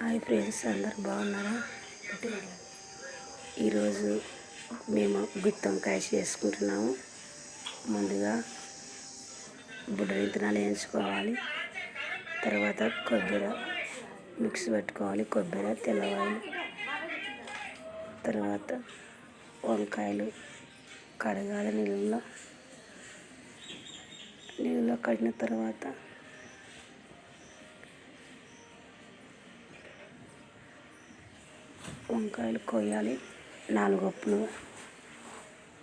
Hi friends అందరు బాగున్నారా? ఈరోజు మేము గుత్తి వంకాయ చేసుకుంటున్నాము. ముందుగా బుడ్డ విత్తనాలు వేయించుకోవాలి. తర్వాత కొబ్బరి మిక్స్ పెట్టుకోవాలి కొబ్బరి తెల్లవాయలు. తర్వాత వంకాయలు కడగాలి నీళ్ళలో. నీళ్ళలో కడిగిన తర్వాత వంకాయలు కోయాలి. నాలుగు అప్పులు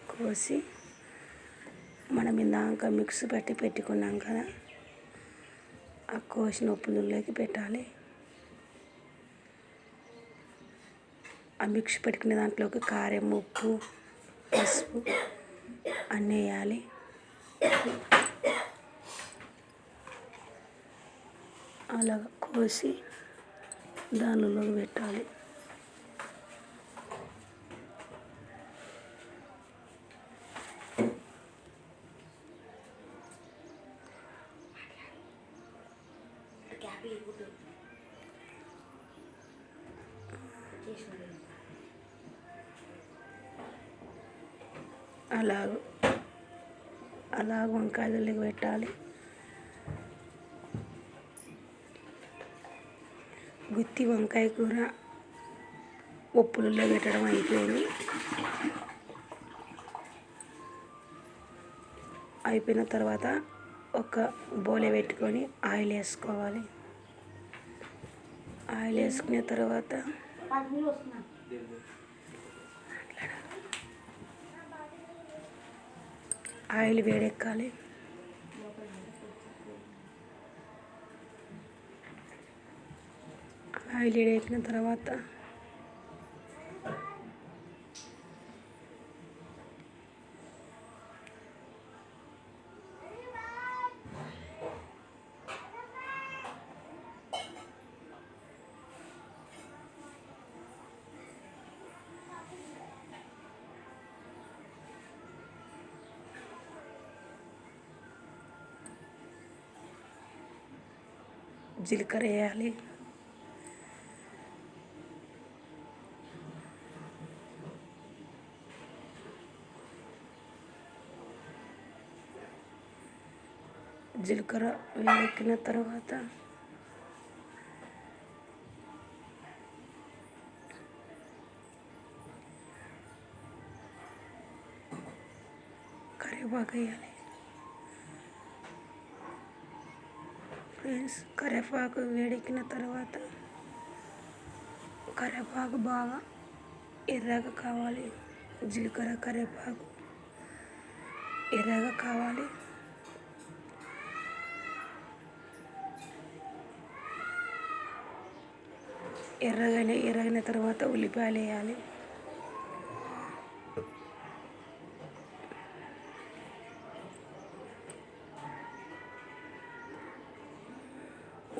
కోసి మనం ఇందాక మిక్స్ పెట్టి పెట్టుకున్నాం కదా ఆ కోసిన ఉప్పులోకి పెట్టాలి. ఆ మిక్స్ పెట్టుకునే దాంట్లోకి కారం ఉప్పు పసుపు అన్నీ వేయాలి. అలా కోసి దానిలోకి పెట్టాలి. అలాగ అలాగ వంకాయలు పెట్టాలి. గుత్తి వంకాయ కూర ఉప్పులలో పెట్టడం అయిపోయింది. అయిపోయిన తర్వాత ఒక బోలే పెట్టుకొని ఆయిల్ వేసుకోవాలి. ఆయిల్ వేసుకున్న తర్వాత ఆయిల్ వేడెక్కాలి. ఆయిల్ వేడెక్కిన తర్వాత జీలకర్ర వేయాలి జీలకర్ర వేడెక్కిన తర్వాత కరివేపాకు వేయాలి ఫ్రెండ్స్ కరివేపాకు వేడెక్కిన తర్వాత కరివేపాకు బాగా ఎర్రగా కావాలి. జీలకర్ర కరివేపాకు ఎర్రగా కావాలి. ఎర్రగానే ఎర్రగిన తర్వాత ఉల్లిపాయలు వేయాలి.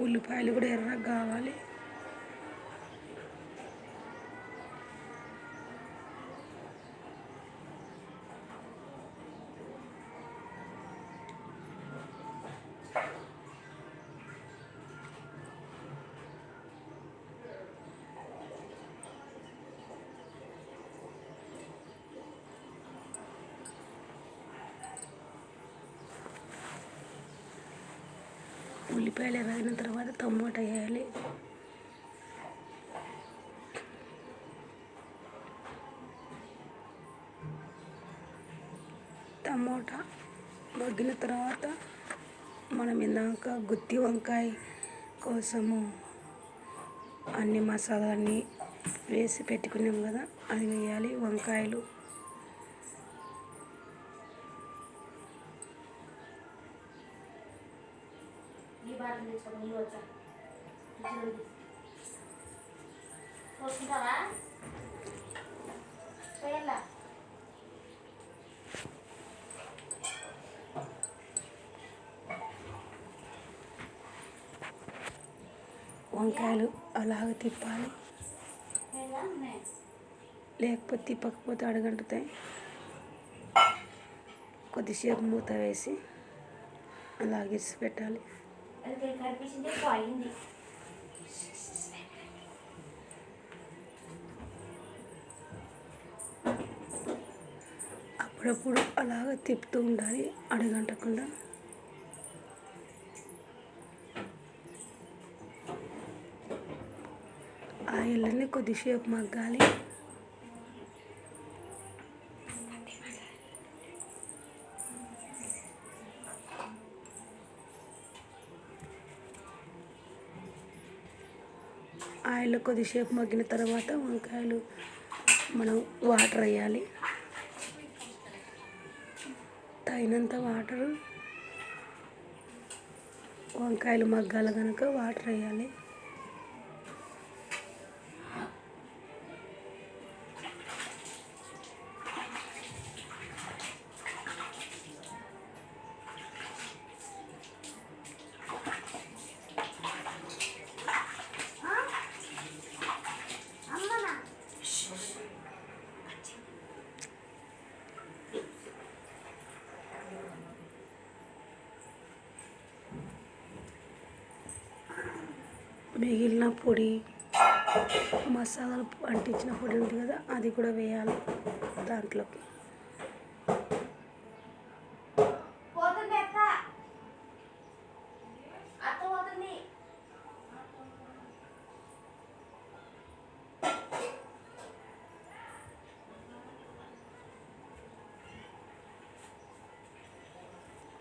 ఉల్లిపాయలు కూడా ఎర్రగా కావాలి. ఉల్లిపాయలు ఎర్రగిన తర్వాత టమోటా వేయాలి. టమోటా మగ్గిన తర్వాత మనం ఇందాక గుత్తి వంకాయ కోసము అన్ని మసాలాన్ని వేసి పెట్టుకున్నాం కదా అది వేయాలి. వంకాయలు బాటిల్ నీళ్ళు వచ్చా పోసుకుంటావా వంకాయలు అలాగ తిప్పాలి. లేకపోతే తిప్పకపోతే అడగంటుతాయి. కొద్దిసేపు మూత వేసి అలాగే పెట్టాలి అందుకే కనిపించింది పోయింది. అప్పుడప్పుడు అలాగ తిప్పుతూ ఉండాలి అడగంటకుండా. ఆయిల్ని కొద్దిసేపు మగ్గాలి. ఆయిల్లో కొద్దిసేపు మగ్గిన తర్వాత వంకాయలు మనం వాటర్ వేయాలి. తగినంత వాటరు. వంకాయలు మగ్గాల కనుక వాటర్ వేయాలి. మిగిలిన పొడి మసాలాలు అంటించిన పొడి ఉంది కదా అది కూడా వేయాలి దాంట్లోకి.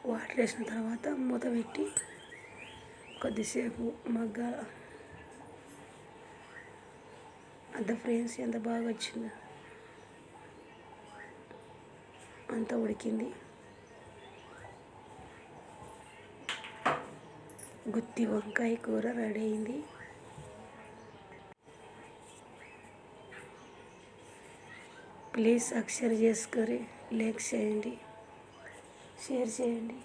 వాటర్ వేసిన తర్వాత మూత పెట్టి కొద్దిసేపు మగ్గాల అంత ఫ్రెండ్స్ ఎంత బాగా వచ్చిందో. అంత ఉడికింది. గుత్తి వంకాయ కూర రెడీ అయింది. ప్లీజ్ సబ్స్క్రైబ్ చేసుకొని లైక్ చేయండి. షేర్ చేయండి.